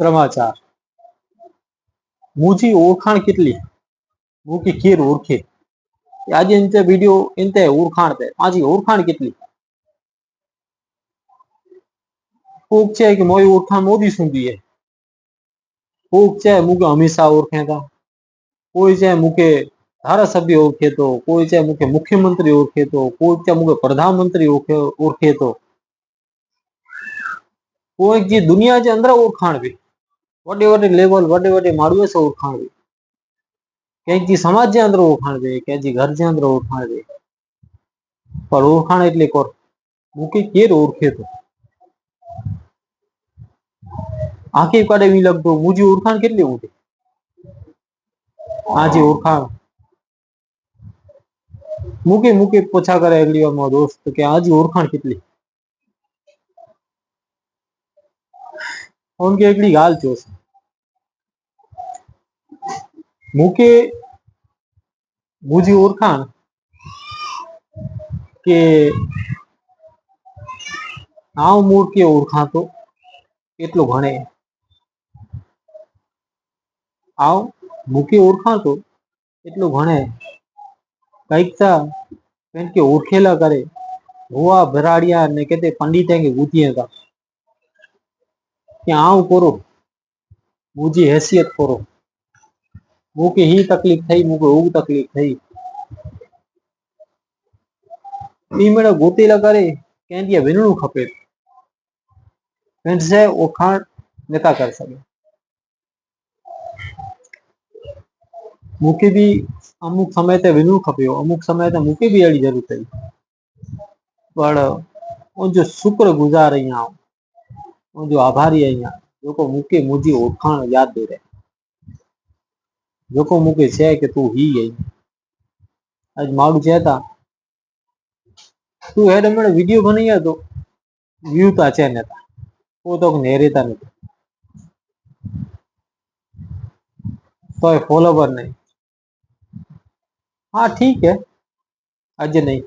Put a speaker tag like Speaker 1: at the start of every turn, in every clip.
Speaker 1: સમાચાર મુજી ઓળખાણ કેટલી? મૂકી કેર ઓળખે. આજે એનતે વીડિયો એનતે ઓળખાણ તે. પાછી ઓળખાણ કેટલી? કોક છે કે મોય ઓળખાણ મોદી સુધી હે. કોક છે મુકે હમીશા ઓળખે તા. કોઈ છે મુકે ધારાસભ્ય ઓળખે તો. કોઈ છે મુકે મુખ્યમંત્રી ઓળખે તો. કોઈ છે મુકે પ્રધાનમંત્રી ઓળખે ઓળખે તો. કોઈ જે દુનિયા જે અંદર ઓળખાણ ભી वे वे लेवल वे वे माड़ू से उखाण दे कैं समाज के अंदर उखाण दे कैं की घर के अंदर उखाण दे पर उखाण एट कर केर ओरखे तो आखे कड़े भी लगत मुझी ओरखाण के उठे आज ओरखाण मुके मुके पूछा करे अगली बार मोस्त के आज ओरखाण के उनकी एक गाल चोस। मुके मुझी ओरखाण के नाव मूर के ओरखा तो एटलो भणे आओ, मुके ओरखा तो एटलो भणे कई के ओरखेला करे हुआ भराड़िया ने कहते पंडित है कि गुतिए का। કે આવ કરો મુજી हैसियत કરો મૂકે હી તકલીફ થઈ મૂકે ઉગ તકલીફ થઈ ઈ મેળે ગોતીલા કરે કેંડિયા વિનણું ખપે છે ઓળખાણ નેતા કરી શકે મૂકી બી અમુક સમય તે વિનવું ખપ્યો અમુક સમય તે મૂકી બી એડી જરૂર થઈ પણ હું જો શુક્ર ગુજાર અહીંયા હું જો આભારી અહીંયા. લોકો મૂકી મુજી ઓળખાણ યાદ દોરે. લોકો મૂકે છે કે તું હી ગઈ. આજ મારું છે તા તું હેડ હમણાં વીડિયો બનાવી હતો. વ્યૂતા છે ને. તા પોતો નેરેતા નથી. તોય ફોલોવર નહીં. હા, ઠીક હે. આજે નહીં.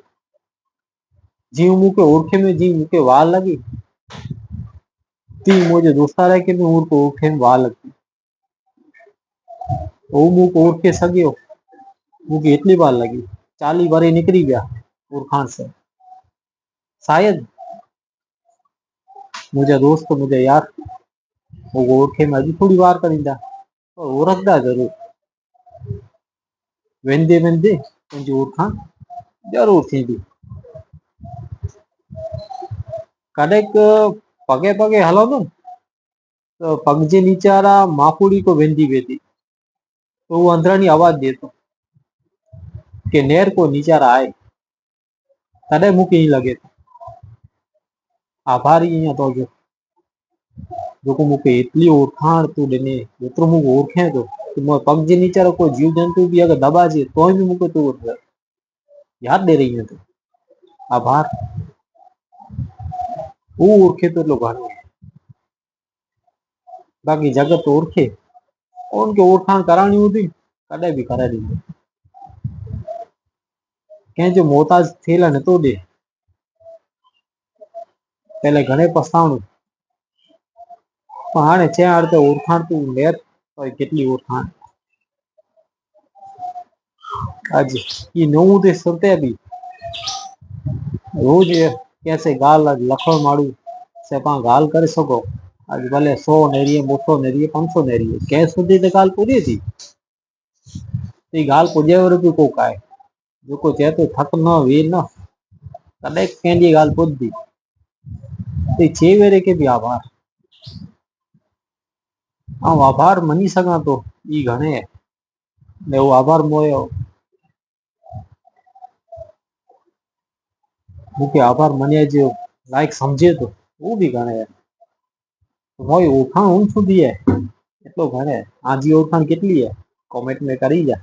Speaker 1: જીવ મૂકે, ઓળખે મેં જીવ મૂકે, વાર લાગી. ती मुझे दोस्ता रहे कि मैं उनको ओरखे में वाल लगी वो मुक ओरखे सगियो मुके इतनी बार लगी। चाली बारी निकली गया ओरखान से। शायद मुझे दोस्त, मुझे यार। वो ओरखे में अभी थोड़ी बार करींदा पर ओरखदा ज़रूर। वेंदे वेंदे मुंहिंजी ओरखाण ज़रूर थींदी कॾहिं पगे पगे हलंदो न त पग जे नीचे वारा माफूड़ी को वेंदी वेंदी तो वो अंदरानी आवाज देतो કે નેર કો નીચારા આય તને મૂકી નહીં લગે આભારી અહીંયા તો જો લોકો મૂકે એટલી ઓળખાણ તું ડને જેટલું મૂક ઓળખે તો કે મોય પગ જે નીચારો કોઈ જીવ જંતુ બી અગર દબાજે તોય બી મૂકે તું યાદ દે રહી है तो આભાર હું ઓળખે તો એટલું ઘણું બાકી જગત ઓળખે કોણ કે ઓળખાણ કરાણી હતી કદાય બી કરાવી દે ક્યાં જો મોતાજ થયેલા ને તો દે પેલે ઘણે પસ્તાવણું પણ હાણે છે અડધે ઓળખાણ તું લેત હોય કેટલી ઓળખાણ આજે એ નવું તે સતે બી રોજ કેસે ગાલ આજ લખણ માળું. છે પણ ગાલ કરી શકો? આજ ભલે સો નેરીએ, મોટો નેરીએ, પાંચસો નેરીએ. ક્યાં સુધી તે ગાલ પૂરી હતી? તે ગાલ પૂજ્યા બી કોક આય જો કોઈ ચેતો થક ન, વીર ન. કદાચ કેંડી ગાલ પૂજતી? તે છે વેરે કે બી આભાર? આમ આભાર મની સકા તો ઈ ઘણે. ને એવો આભાર મોયો મૂકે આભાર, મને જે લાયક સમજે તો હું બી ગણે. મોય ઓળખાણ ઊંચું સુધી એટલો ગણે. આજી ઓળખાણ કેટલી હે? કોમેન્ટ મેં કરી જા